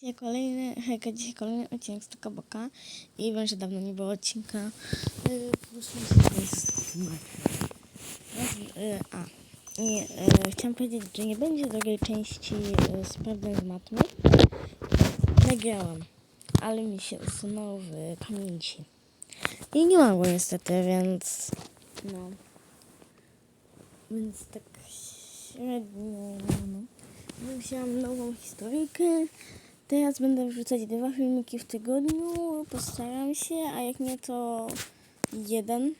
Dzisiaj kolejny, hejka, dzisiaj kolejny odcinek z Toka Boka i wiem, że dawno nie było odcinka. Yy, prostu to jest yy, A, yy, chciałam powiedzieć, że nie będzie drugiej części yy, sprawdzeń z matmy. Nagrałam, ale mi się usunął w pamięci. I nie mam go niestety, więc no. Więc tak średnio, no. Wziąłam nową historyjkę. Teraz będę wrzucać dwa filmiki w tygodniu. Postaram się, a jak nie to jeden.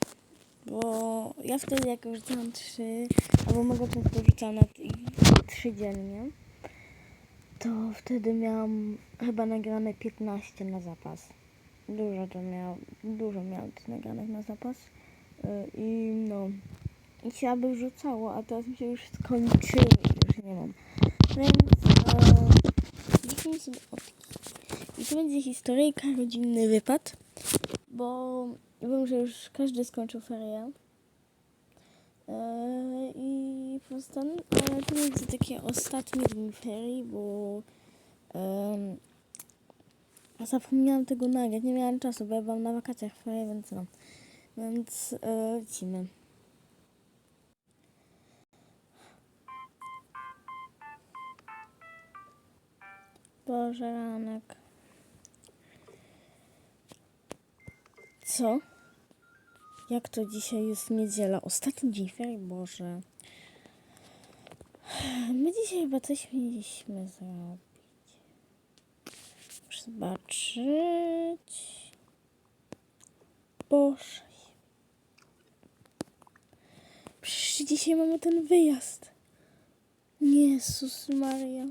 Bo ja wtedy jak wrzucałam trzy, albo mogę często wrzucam na trzy dziennie, to wtedy miałam chyba nagrane 15 na zapas. Dużo to miał, dużo miałam tych nagranych na zapas. Yy, I no, i się aby wrzucało, a teraz mi się już skończyły już nie mam. Więc dziękuję sobie. I to będzie historyjka, rodzinny wypad, bo wiem, że już każdy skończył ferie. E, I po prostu, ale to będzie takie ostatnie dni ferii, bo em, zapomniałam tego nagrać, nie miałam czasu, bo ja byłam na wakacjach ferie, więc no. Więc e, lecimy. Boże, ranek. Co? Jak to dzisiaj jest niedziela? Ostatni dzień ferii? Boże. My dzisiaj chyba coś mieliśmy zrobić. Muszę zobaczyć. Boże. Przecież dzisiaj mamy ten wyjazd. Jezus Maria.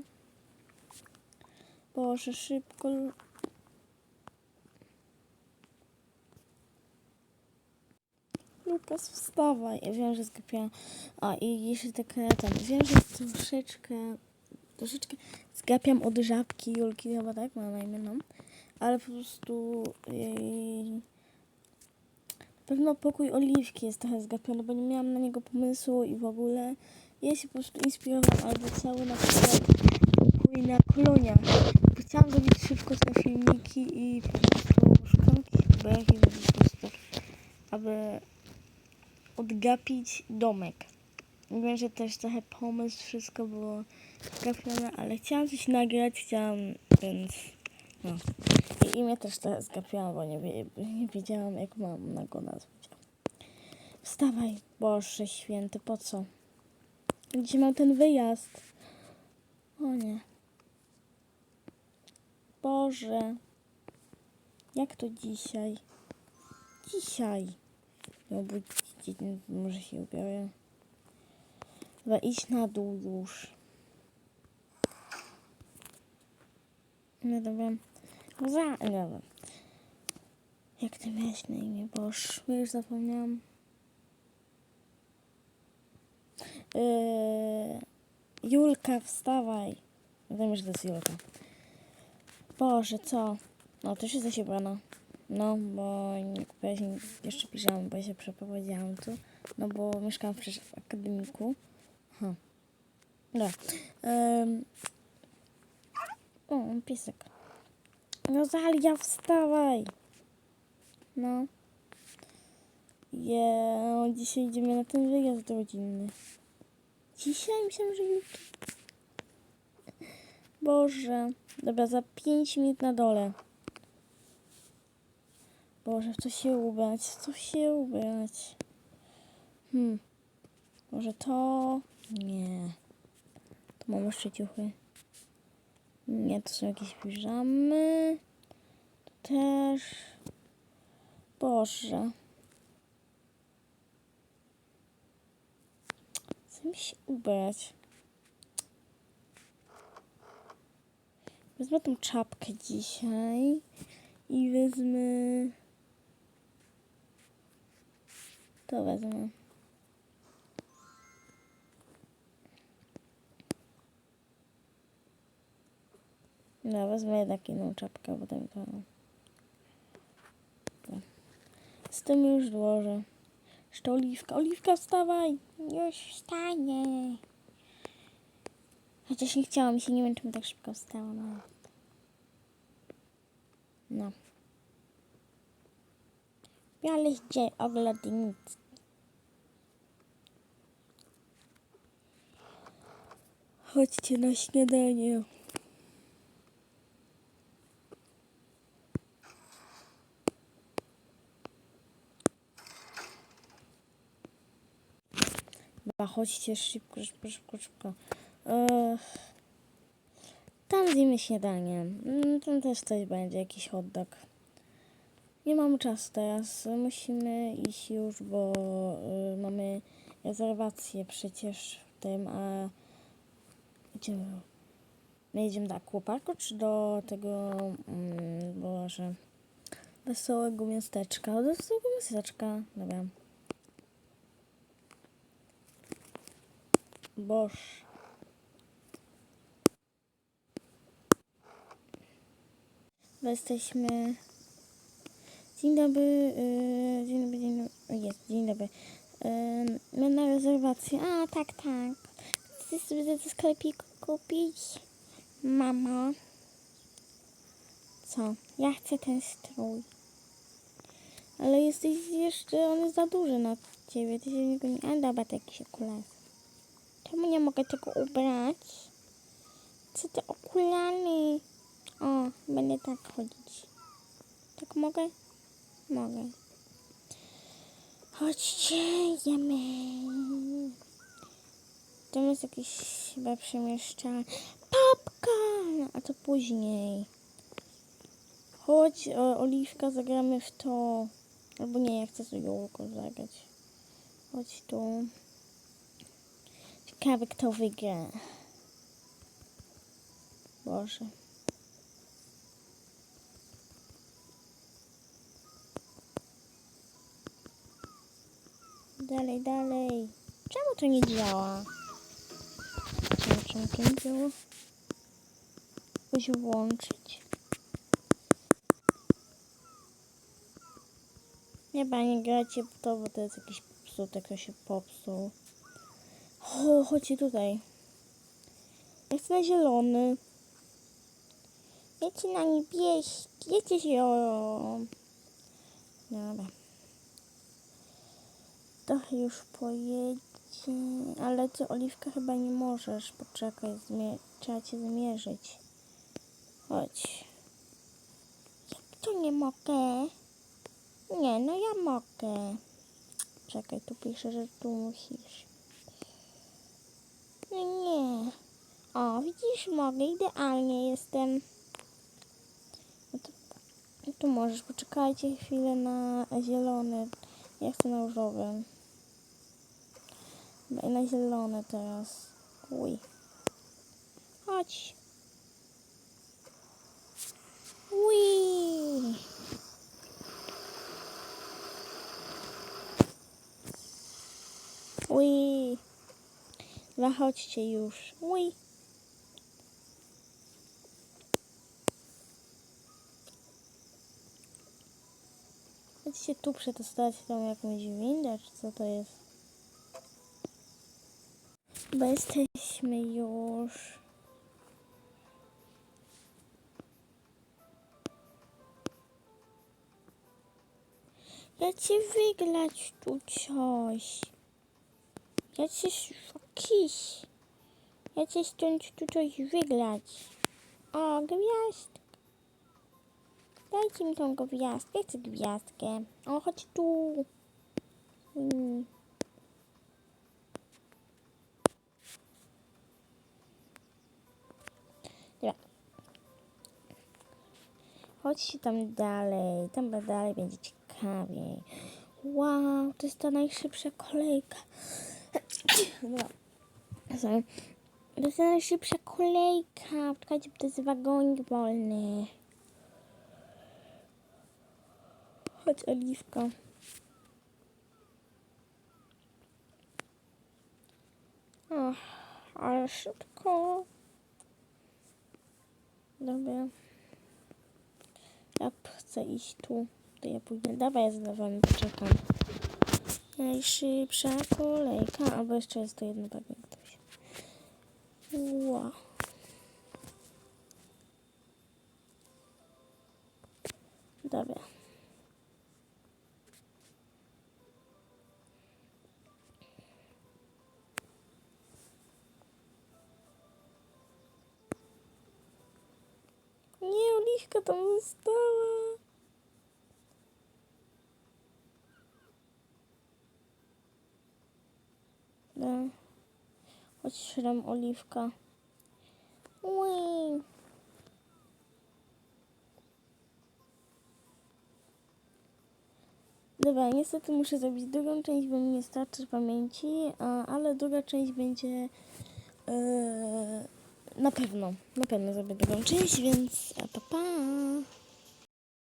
Boże, szybko. Lukas, wstawaj. Ja wiem, że zgapiłam. A i jeszcze taka tam. Wiem, że troszeczkę. Troszeczkę zgapiam od żabki Julki, chyba tak ma na imię, no. Ale po prostu jej... Na pewno pokój Oliwki jest trochę zgapiony, bo nie miałam na niego pomysłu i w ogóle. Ja się po prostu inspirowałam albo cały na przykład Bo Chciałam zrobić szybko te filmiki i po prostu obrazów po prostu tak, aby odgapić domek. Wiem, że też trochę pomysł, wszystko było zgapione, ale chciałam coś nagrać, chciałam, więc no. I imię też trochę zgapiłam, bo nie, nie wiedziałam, jak mam na go nazwać. Wstawaj, Boże święty, po co? Gdzie mam ten wyjazd? O nie. Boże. Jak to dzisiaj? Dzisiaj. Nie obudzić, może się ubiorę. Chyba idź na dół już. No dobra. Za... no Dobra. Jak ty miałeś na imię? Boż, już zapomniałam. Yy, Julka, wstawaj. Wiem, że to jest Julka. Boże, co? No, to się się ubrana. No, bo nie kupiłaś jeszcze piżamy, bo ja się przeprowadziłam tu. No, bo mieszkałam przecież w akademiku. Aha. Dobra. Um. O, piesek. Rosalia, wstawaj! No. Je, dzisiaj idziemy na ten wyjazd rodzinny. Dzisiaj myślałam, że jutro. Boże. Dobra, za 5 minut na dole. Boże, w co się ubrać? W co się ubrać? Hmm. Może to? Nie. Tu mam jeszcze ciuchy. Nie, to są jakieś piżamy. Tu też. Boże. Co mi się ubrać? Wezmę tą czapkę dzisiaj i wezmę. To wezmę. No, wezmę jednak inną czapkę, bo tam to. Z tym już złożę. Jeszcze oliwka. Oliwka, wstawaj! Już wstanie. Chociaż nie chciałam się, nie wiem, czemu tak szybko wstała. No. No. Biały dzień ogrodnicy. Chodźcie na śniadanie. Chodźcie szybko, szybko, szybko, szybko. Tam zjemy śniadanie. Mm, Tam też coś będzie, jakiś hot. Nie mamy czasu teraz. Musimy iść już, bo y, mamy rezerwację przecież w tym, a gdzie my? My jedziemy do akwaparku czy do tego, mm, Boże, wesołego miasteczka? Do wesołego miasteczka, dobra. Boż. Bo Jesteśmy. Dzień dobry, yy, dzień dobry, dzień dobry. Jest, dzień dobry. Yy, my na rezerwację. A, tak, tak. Chcesz sobie do sklepiku kupić? Mamo. Co? Ja chcę ten strój. Ale jesteś jeszcze, on jest za duży na ciebie. Ty się niego nie... A dobra, taki się okulary. Czemu nie mogę tego ubrać? Co te okulary? O, będę tak chodzić. Tak mogę? Mogę. Chodźcie, jemy. Tam jest jakiś chyba przemieszczalny. Papka! A to później. Chodź, o, Oliwka, zagramy w to. Albo nie, ja chcę z Julką zagrać. Chodź tu. Ciekawe, kto wygra. Boże. Dalej, dalej. Czemu to nie działa? Czemu, to nie działa? Musi włączyć. Nie, nie gracie w to, bo to jest jakiś psutek, kto się popsuł. O, chodźcie tutaj. Ja chcę na zielony. Jedźcie na niebieski. Jedźcie się. Dobra. Trochę już pojedzie. Ale ty, Oliwka, chyba nie możesz. Poczekaj, trzeba cię zmierzyć. Chodź. Jak to nie mogę? Nie, no ja mogę. Czekaj, tu pisze, że tu musisz. No nie. O, widzisz, mogę, idealnie jestem. No to, no to możesz, poczekajcie chwilę na zielony. Ja chcę na różowy. I na teraz. Uj. Chodź. Uj. Uj. Zachodźcie już. Uj. Chcecie tu przetestować tą jakąś windę, czy co to jest? Bo jesteśmy już. Ja cię wygrać tu coś. Ja cię kiś. Ja cię stąd tu coś wygrać. O, gwiazdka. Dajcie mi tą gwiazdkę. Chcę gwiazdkę. O, chodź tu. Mm. Dobra. Chodźcie tam dalej. Tam dalej będzie ciekawiej. Wow, to jest ta najszybsza kolejka. Sorry. To jest najszybsza kolejka. Czekajcie, to jest wagonik wolny. Chodź, Oliwka. Ach, ale szybko. Dobra. Ja chcę iść tu. To ja pójdę. Dawaj, ja za wami poczekam. Najszybsza kolejka. Albo jeszcze jest to jedno pewnie ktoś. Wow. Dobra. Nie, oliwka tam została. No. Szram oliwka. Ui. Dobra, niestety muszę zrobić drugą część, bo mi nie starczy pamięci, a, ale druga część będzie e, na pewno, na pewno zrobię drugą część, więc pa pa!